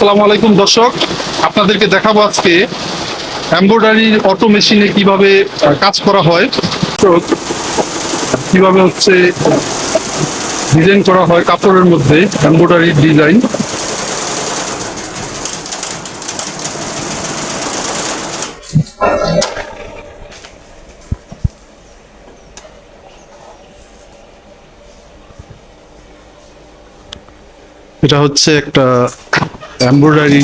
আসসালামু আলাইকুম, দর্শক। আপনাদেরকে দেখাবো আজকে এমব্রয়ডারির অটো মেশিনে কীভাবে কাজ করা হয়। কীভাবে হচ্ছে ডিজাইন করা হয় কাপড়ের মধ্যে, এমব্রয়ডারির ডিজাইন। এটা হচ্ছে একটা এমব্রয়ডারি,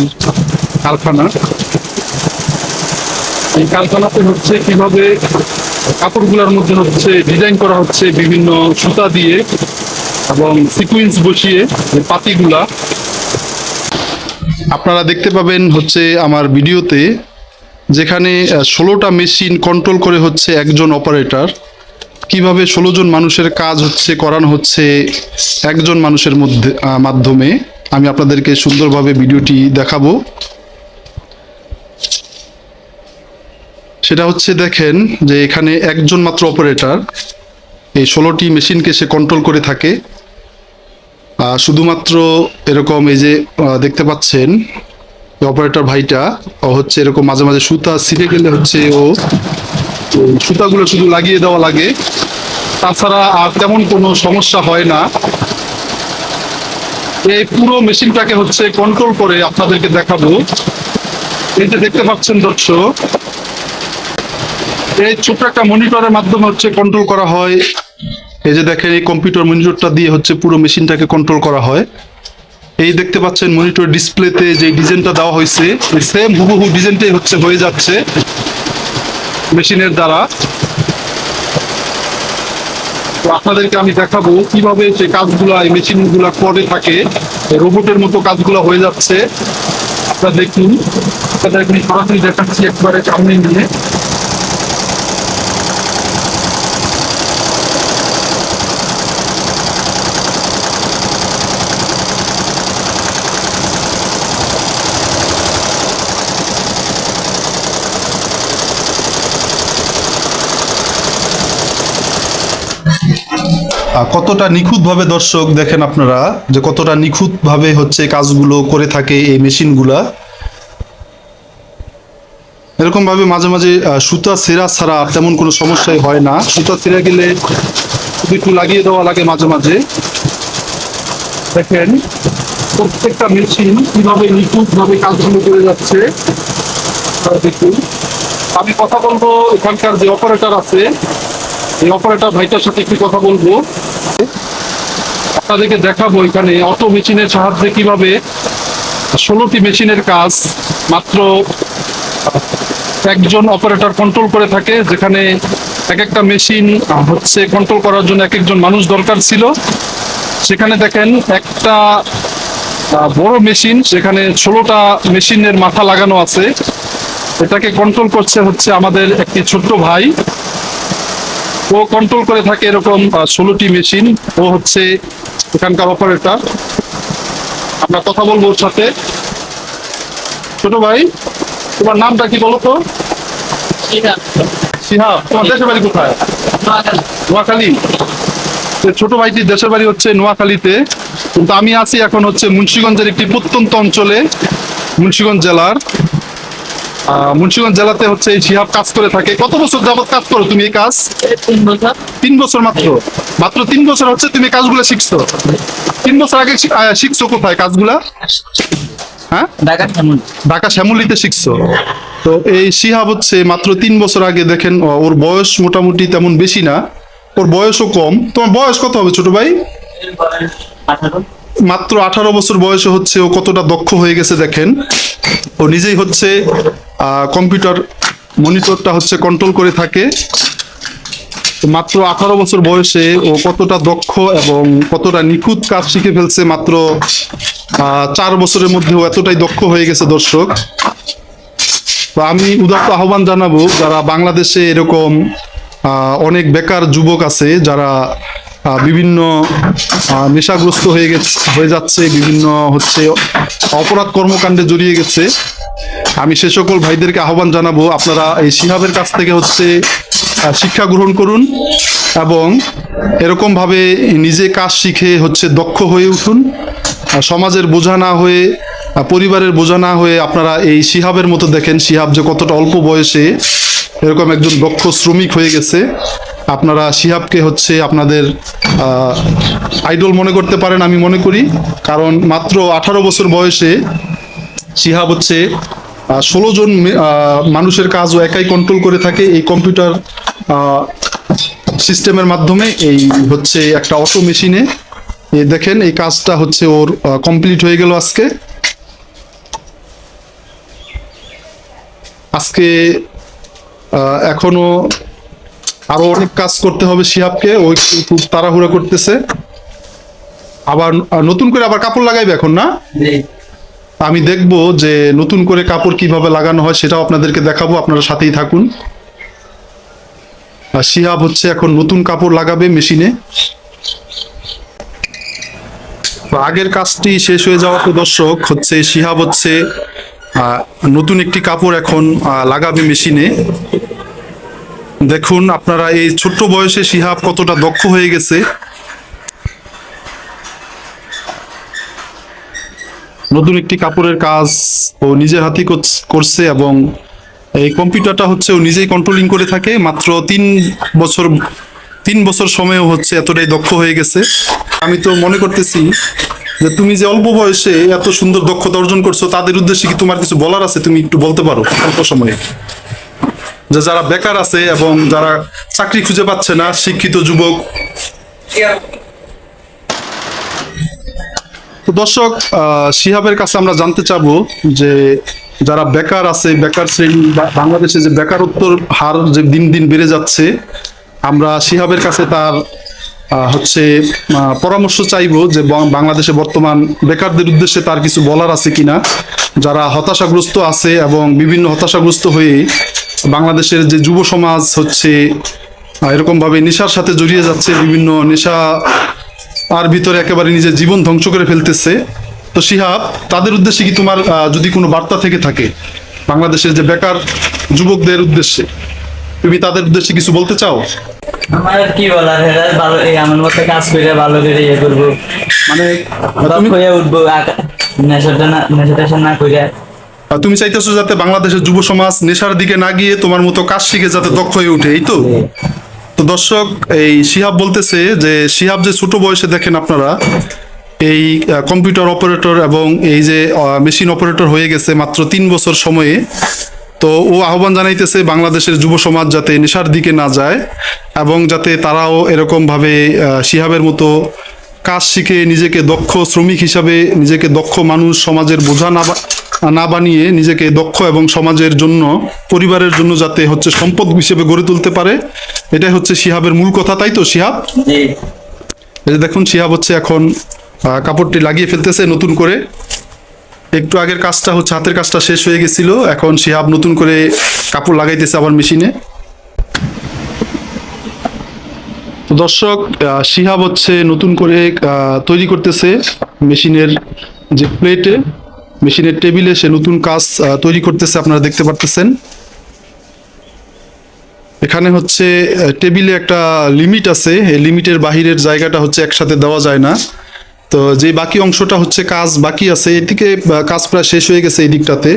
কারখানা। এই কারখানাতে হচ্ছে কীভাবে কাপড়গুলোর মধ্যে হচ্ছে ডিজাইন করা হচ্ছে বিভিন্ন সুতা দিয়ে এবং সিকুয়েন্স বসিয়ে পাতিগুলা। আপনারা দেখতে পাবেন হচ্ছে আমার ভিডিওতে যেখানে ষোলোটা মেশিন কন্ট্রোল করে হচ্ছে একজন অপারেটর কীভাবে ষোলো জন মানুষের কাজ হচ্ছে, করানো হচ্ছে একজন মানুষের মধ্যে মাধ্যমে। আমি আপনাদেরকে সুন্দরভাবে ভিডিওটি দেখাবো। সেটা হচ্ছে দেখেন যে এখানে একজন মাত্র অপারেটর এই ষোলোটি মেশিনকে সে কন্ট্রোল করে থাকে। শুধুমাত্র এরকম এই যে দেখতে পাচ্ছেন অপারেটর ভাইটা হচ্ছে এরকম মাঝে মাঝে সুতা ছিঁড়ে গেলে হচ্ছে ও, সুতাগুলো শুধু লাগিয়ে দেওয়া লাগে। তাছাড়া আর তেমন কোনো সমস্যা হয় না। এই পুরো মেশিনটাকে হচ্ছে কন্ট্রোল করে আপনাদেরকে দেখাবো। এই যে দেখতে পাচ্ছেন দর্শক, এই ছোট্ট একটা মনিটরের মাধ্যমে হচ্ছে কন্ট্রোল করা হয়। এই যে দেখেন, এই কম্পিউটার মনিটরটা দিয়ে হচ্ছে পুরো মেশিনটাকে কন্ট্রোল করা হয়। এই দেখতে পাচ্ছেন মনিটর ডিসপ্লেতে যে ডিজাইনটা দেওয়া হয়েছে সেম হুবহু ডিজাইনটাই হচ্ছে হয়ে যাচ্ছে মেশিনের দ্বারা। তো আপনাদেরকে আমি দেখাবো কীভাবে যে কাজগুলো, এই মেশিনগুলো করে থাকে। রোবটের মতো কাজগুলো হয়ে যাচ্ছে। আপনারা দেখুন। আপনাদেরকে আমি সরাসরি দেখাচ্ছি একবারে সামনে নিয়ে। কতটা নিখুঁতভাবে দর্শক দেখেন আপনারা, যে কতটা নিখুঁতভাবে হচ্ছে কাজগুলো করে থাকে এই মেশিনগুলা? এরকম ভাবে মাঝে মাঝে সুতা সেরা ছাড়া তেমন কোনো সমস্যাই হয় না। সুতা সেরা গেলে একটু লাগিয়ে দেওয়া লাগে মাঝে মাঝে। দেখেন, প্রত্যেকটা মেশিন কীভাবে নিখুঁতভাবে কাজগুলো করে যাচ্ছে দেখুন। আমি কথা বলব এখানকার যে অপারেটর আছে, এই অপারেটর ভাইটার সাথে একটু কথা বলব। আপনাদেরকে দেখাবো এখানে অটো মেশিনের সাহায্যে কীভাবে ষোলোটি মেশিনের কাজ মাত্র একজন অপারেটর কন্ট্রোল করে থাকে, যেখানে এক একটা মেশিন হচ্ছে কন্ট্রোল করার জন্য এক একজন মানুষ দরকার ছিল। সেখানে দেখেন একটা বড় মেশিন সেখানে ষোলোটা মেশিনের মাথা লাগানো আছে। এটাকে কন্ট্রোল করছে হচ্ছে আমাদের একটি ছোট্ট ভাই। ও কন্ট্রোল করে থাকে এরকম ষোলোটি মেশিন ও হচ্ছে এখানকার অপারেটর আমরা কথা বলব ওর সাথে। ছোট ভাই তোমার নামটা কি বলো তো? সিহাব তোমার দেশের বাড়ি কোথায়? নোয়াখালী। ছোট ভাইটির দেশের বাড়ি হচ্ছে নোয়াখালীতে। কিন্তু আমি আছি এখন হচ্ছে মুন্সিগঞ্জের একটি প্রত্যন্ত অঞ্চলে মুন্সিগঞ্জ জেলার। মুন্সিগঞ্জ জেলাতে হচ্ছে এই শিহাব কাজ করে থাকে। কত বছর যাবত কাজ করো তুমি এই কাজ? তিন বছর মাত্র। মাত্র তিন বছর হচ্ছে তুমি কাজগুলো শিখছো। তিন বছর আগে শিখছো কোথায় কাজগুলা? হ্যাঁ? ঢাকা শ্যামলিতে শিখছো। তো এই শিহাব হচ্ছে মাত্র তিন বছর আগে দেখেন ওর বয়স মোটামুটি তেমন বেশি না। ওর বয়সও কম। তোমার বয়স কত হবে ছোট ভাই? মাত্র আঠারো বছর বয়সে হচ্ছে ও কতটা দক্ষ হয়ে গেছে দেখেন। ও নিজেই হচ্ছে কম্পিউটার মনিটরটা হচ্ছে কন্ট্রোল করে থাকে। মাত্র আঠারো বছর বয়সে ও কতটা দক্ষ এবং কতটা নিখুঁত কাজ শিখে ফেলছে মাত্র চার বছরের মধ্যে এতটাই দক্ষ হয়ে গেছে দর্শক। তো আমি উদাত্ত আহ্বান জানাব, যারা বাংলাদেশে এরকম অনেক বেকার যুবক আছে, যারা বিভিন্ন নেশাগ্রস্ত হয়ে গেছে, হয়ে যাচ্ছে, বিভিন্ন হচ্ছে অপরাধ কর্মকাণ্ডে জড়িয়ে গেছে। আমি সে সকল ভাইদেরকে আহ্বান জানাব, আপনারা এই শিহাবের কাছ থেকে হচ্ছে শিক্ষা গ্রহণ করুন এবং এরকমভাবে নিজে কাজ শিখে হচ্ছে দক্ষ হয়ে উঠুন। সমাজের বোঝা না হয়ে পরিবারের বোঝা না হয়ে আপনারা এই শিহাবের মতো দেখেন শিহাব যে কতটা অল্প বয়সে এরকম একজন দক্ষ শ্রমিক হয়ে গেছে। আপনারা শিহাবকে হচ্ছে আপনাদের আইডল মনে করতে পারেন আমি মনে করি, কারণ মাত্র আঠারো বছর বয়সে শিহাব হচ্ছে ষোলো জন মানুষের কাজও একাই কন্ট্রোল করে থাকে এই কম্পিউটার সিস্টেমের মাধ্যমে। এই হচ্ছে একটা অটো মেশিনে দেখেন, এই কাজটা হচ্ছে ওর কমপ্লিট হয়ে গেল আজকে। আজকে এখনও আরও অনেক কাজ করতে হবে শিহাবকে ওই খুব তাড়াহুড়া করতেছে। আবার নতুন করে আবার কাপড় লাগাইবে এখন, না? আমি দেখব যে নতুন করে কাপড় কীভাবে লাগানো হয় সেটাও আপনাদেরকে দেখাবো, আপনারা সাথেই থাকুন। আর শিহাব হচ্ছে এখন নতুন কাপড় লাগাবে মেশিনে। আগের কাজটি শেষ হয়ে যাওয়াতে দর্শক, হচ্ছে শিহাব হচ্ছে নতুন একটি কাপড় এখন লাগাবে মেশিনে। দেখুন, আপনারা এই ছোট্ট বয়সে শিহাব কতটা দক্ষ হয়ে গেছে। নতুন একটি কাপড়ের কাজ ও নিজের করছ- করছে এবং এই কম্পিউটারটা হচ্ছে ও নিজেই কন্ট্রোলিং করে থাকে। মাত্র তিন বছর তিন বছর সময়ও হচ্ছে এতটাই দক্ষ হয়ে গেছে। আমি তো মনে করতেছি যে তুমি যে অল্প বয়সে এত সুন্দর দক্ষতা অর্জন করছ, তাদের উদ্দেশ্যে কি তোমার কিছু বলার আছে? তুমি একটু বলতে পারো অল্প সময়ে। যে যারা বেকার আছে এবং যারা চাকরি খুঁজে পাচ্ছে না, শিক্ষিত যুবক তো দর্শক শিহাবের কাছে আমরা জানতে চাবো যে যারা বেকার আছে, বেকার শ্রেণি বাংলাদেশে যে বেকারত্বর হার যে দিন দিন বেড়ে যাচ্ছে, আমরা শিহাবের কাছে তার হচ্ছে পরামর্শ চাইব যে বাংলাদেশে বর্তমান বেকারদের উদ্দেশ্যে তার কিছু বলার আছে কিনা। যারা হতাশাগ্রস্ত আছে এবং বিভিন্ন হতাশাগ্রস্ত হয়ে বাংলাদেশের যে যুব সমাজ হচ্ছে এরকমভাবে নেশার সাথে জড়িয়ে যাচ্ছে, বিভিন্ন নেশা আর ভিতরে একেবারে নিজের জীবন ধ্বংস করে ফেলতেছে। তো শিহাব তাদের উদ্দেশ্যে কি তোমার যদি কোনো বার্তা থেকে থাকে বাংলাদেশের যে বেকার যুবকদের উদ্দেশ্যে? তুমি তাদের উদ্দেশ্যে কিছু বলতে চাও? আমার কি বলার এরা ভালো এই আমার মতো কাজ করে ভালো করে ইয়ে করব। মানে তুমি হয়ে উঠবো নেশাটা না নেশা টেশা না করে তুমি চাইতেছো যাতে বাংলাদেশের যুব সমাজ নেশার দিকে না গিয়ে তোমার মতো কাজ শিখে যাতে দক্ষ হয়ে ওঠে এই তো? তো দর্শক, এই শিহাব বলতেছে যে, শিহাব যে ছোট বয়সে দেখেন আপনারা, এই কম্পিউটার অপারেটর এবং এই যে মেশিন অপারেটর হয়ে গেছে মাত্র তিন বছর সময়ে। তো ও আহ্বান জানাইতেছে বাংলাদেশের যুব সমাজ যাতে নেশার দিকে না যায় এবং যাতে তারাও এরকমভাবে শিহাবের মতো কাজ শিখে নিজেকে দক্ষ শ্রমিক হিসাবে নিজেকে দক্ষ মানুষ সমাজের বোঝা না না বানিয়ে নিজেকে দক্ষ এবং সমাজের জন্য পরিবারের জন্য যাতে হচ্ছে সম্পদ হিসেবে গড়ে তুলতে পারে এটাই হচ্ছে শিহাবের মূল কথা তাই তো শিহাব? এই যে দেখুন শিহাব হচ্ছে এখন কাপড়টি লাগিয়ে ফেলতেছে নতুন করে। একটু আগের কাজটা হচ্ছে হাতের কাজটা শেষ হয়ে গেছিল এখন শিহাব নতুন করে কাপড় লাগাইতেছে আবার মেশিনে। তো দর্শক শিহাব হচ্ছে নতুন করে তৈরি করতেছে মেশিনের যে প্লেটে। মেশিনের টেবিলে সে নতুন কাজ তৈরি করতেছে, আপনারা দেখতে পারতেছেন। এখানে হচ্ছে টেবিলে একটা লিমিট আছে, এই লিমিটের বাহিরের জায়গাটা হচ্ছে একসাথে দেওয়া যায় না। তো যে বাকি অংশটা হচ্ছে কাজ বাকি আছে, এদিকে কাজ প্রায় শেষ হয়ে গেছে এই দিকটাতে,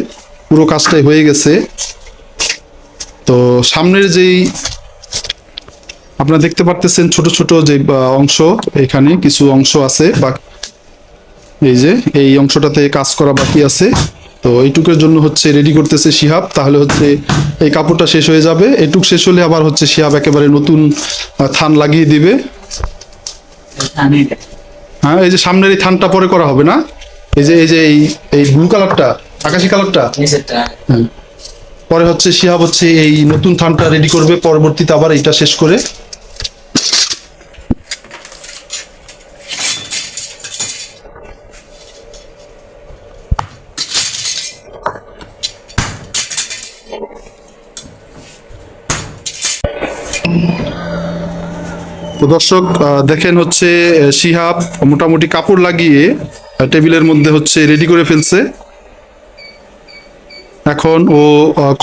পুরো কাজটাই হয়ে গেছে। তো সামনের যেই, আপনারা দেখতে পারতেছেন ছোট ছোট যে অংশ, এখানে কিছু অংশ আছে বা এই যে, এই অংশটাতে কাজ করা বাকি আছে। তো এইটুকের জন্য হচ্ছে রেডি করতেছে শিহাব। তাহলে হচ্ছে এই কাপড়টা শেষ হয়ে যাবে। এটুক শেষ হলে আবার হচ্ছে শিহাব একেবারে নতুন থান লাগিয়ে দিবে। হ্যাঁ এই যে সামনের এই থানটা পরে করা হবে না? এই যে এই যে এই এই ব্লু কালারটা আকাশি কালারটা নিচেরটা পরে হচ্ছে শিহাব হচ্ছে এই নতুন থানটা রেডি করবে। পরবর্তীতে আবার এইটা শেষ করে তো দর্শক দেখেন হচ্ছে শিহাব মোটামুটি কাপড় লাগিয়ে টেবিলের মধ্যে হচ্ছে রেডি করে ফেলছে। এখন ও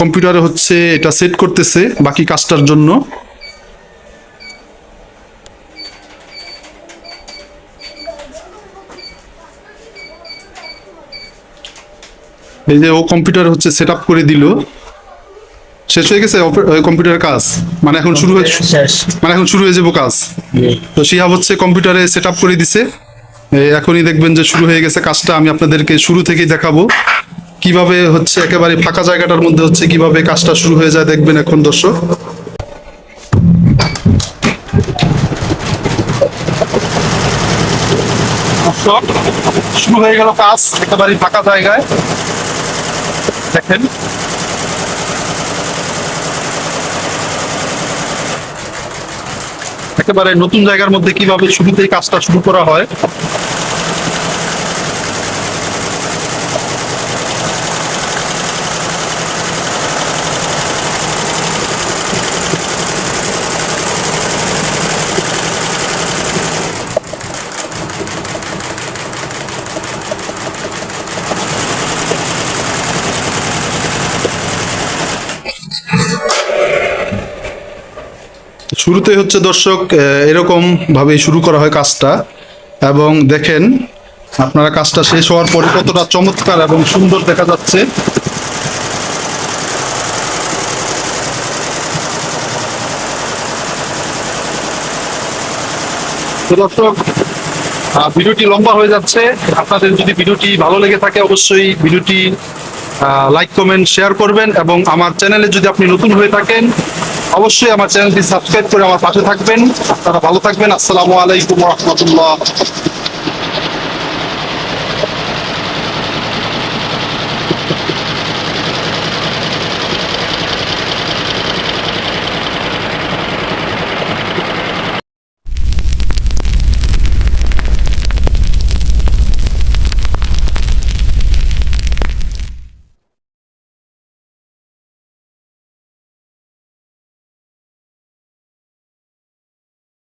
কম্পিউটারে হচ্ছে এটা সেট করতেছে বাকি কাজটার জন্য। এই যে ও কম্পিউটার হচ্ছে সেট করে দিল। শেষ হয়ে গেছে কম্পিউটারের কাজ। মানে এখন শুরু হয়ে মানে এখন শুরু হয়ে যাব কাজ। তো শিহাব হচ্ছে কম্পিউটারে সেট আপ করে দিছে। এখনই দেখবেন যে শুরু হয়ে গেছে কাজটা। আমি আপনাদেরকে শুরু থেকেই দেখাবো। কীভাবে হচ্ছে একেবারে ফাঁকা জায়গাটার মধ্যে হচ্ছে কীভাবে কাজটা শুরু হয়ে যায় দেখবেন এখন দর্শক, শুরু হয়ে গেল কাজ একেবারে ফাঁকা জায়গায়। দেখেন। একেবারে নতুন জায়গার মধ্যে কীভাবে শুরুতেই কাজটা শুরু করা হয় শুরুতে হচ্ছে দর্শক আহ, এরকম ভাবে শুরু করা হয় কাজটা। এবং দেখেন আপনারা কাজটা শেষ হওয়ার পরে কতটা চমৎকার এবং সুন্দর দেখা যাচ্ছে। দর্শক ভিডিওটি লম্বা হয়ে যাচ্ছে। আপনাদের যদি ভিডিওটি ভালো লেগে থাকে অবশ্যই ভিডিওটি লাইক কমেন্ট শেয়ার করবেন এবং আমার চ্যানেলে যদি আপনি নতুন হয়ে থাকেন অবশ্যই আমার চ্যানেলটি সাবস্ক্রাইব করে আমার পাশে থাকবেন। তারা ভালো থাকবেন। আসসালামু আলাইকুম রহমতুল্লাহ।